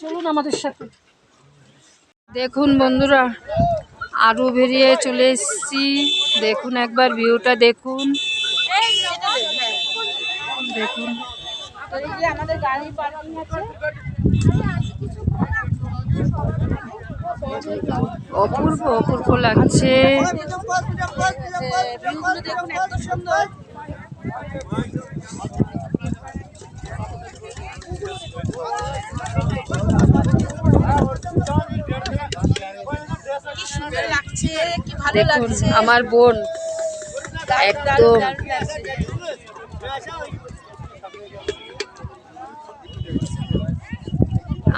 চলুন আমাদের সাথে। দেখুন বন্ধুরা আরও বেরিয়ে চলে এসেছি। দেখুন একবার ভিউটা, দেখুন। দেখুন। অপূর্ব অপূর্ব লাগছে। দেখুন, এত সুন্দর কি সুন্দর লাগছে কি ভালো দেখুন আমার বোন একদম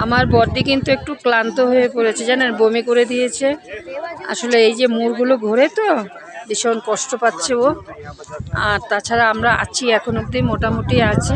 আমার বডি কিন্তু একটু ক্লান্ত হয়ে পড়েছে জানেন বমি করে দিয়েছে। আসলে এই যে মুড়গুলো ঘোরে তো ভীষণ কষ্ট পাচ্ছে ও। আর তাছাড়া আমরা আছি এখন অবধি মোটামুটি আছি।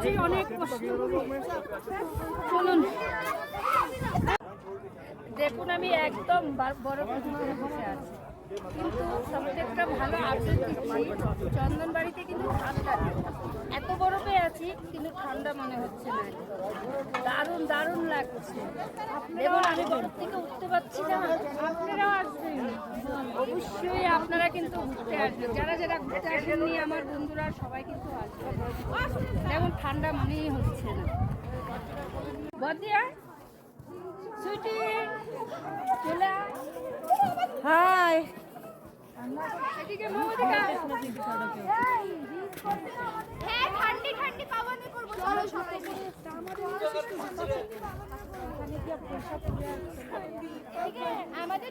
বলছি অনেক কষ্ট চলুন। দেখুন, আমি একদম বড় প্রতিমার বসে আছি। কিন্তু সবচেয়ে থেকে ভালো আপডেট দিচ্ছি, চন্দনবাড়িতে কিন্তু আছি কিন্তু ঠান্ডা মনে হচ্ছে না। দারুণ দারুণ লাগছে। দেখুন আমি বরফ থেকে উঠতে পারছি না। আপনারাও আসবেন। অবশ্যই আপনারা কিন্তু ঘুরতে আসবেন। যারা যারা ঘুরতে আসেননি আমার বন্ধুরা সবাই কিন্তু আসবে। দেখুন ঠান্ডা মনেই হচ্ছে না। বদিয়া সুইটি চলে হাই। এদিকে মামা দিকে আয়। হ্যাঁ ঠান্ডি ঠান্ডি পাওয়ানি করব চলো সবাই এদিকে আমাদের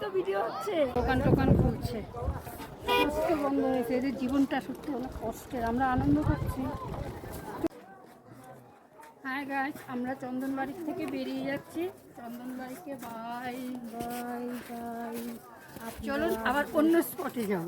তো ভিডিও হচ্ছে। দোকান টোকান খুলছে সমস্ত বন্ধ হয়েছে এদের জীবনটা সত্যি অনেক কষ্টের আমরা আনন্দ করছি। হ্যাঁ গাছ আমরা চন্দনবাড়ি থেকে বেরিয়ে যাচ্ছি। চন্দনবাড়িকে বাই বাই বাই চলুন আবার অন্য স্পটে যাব।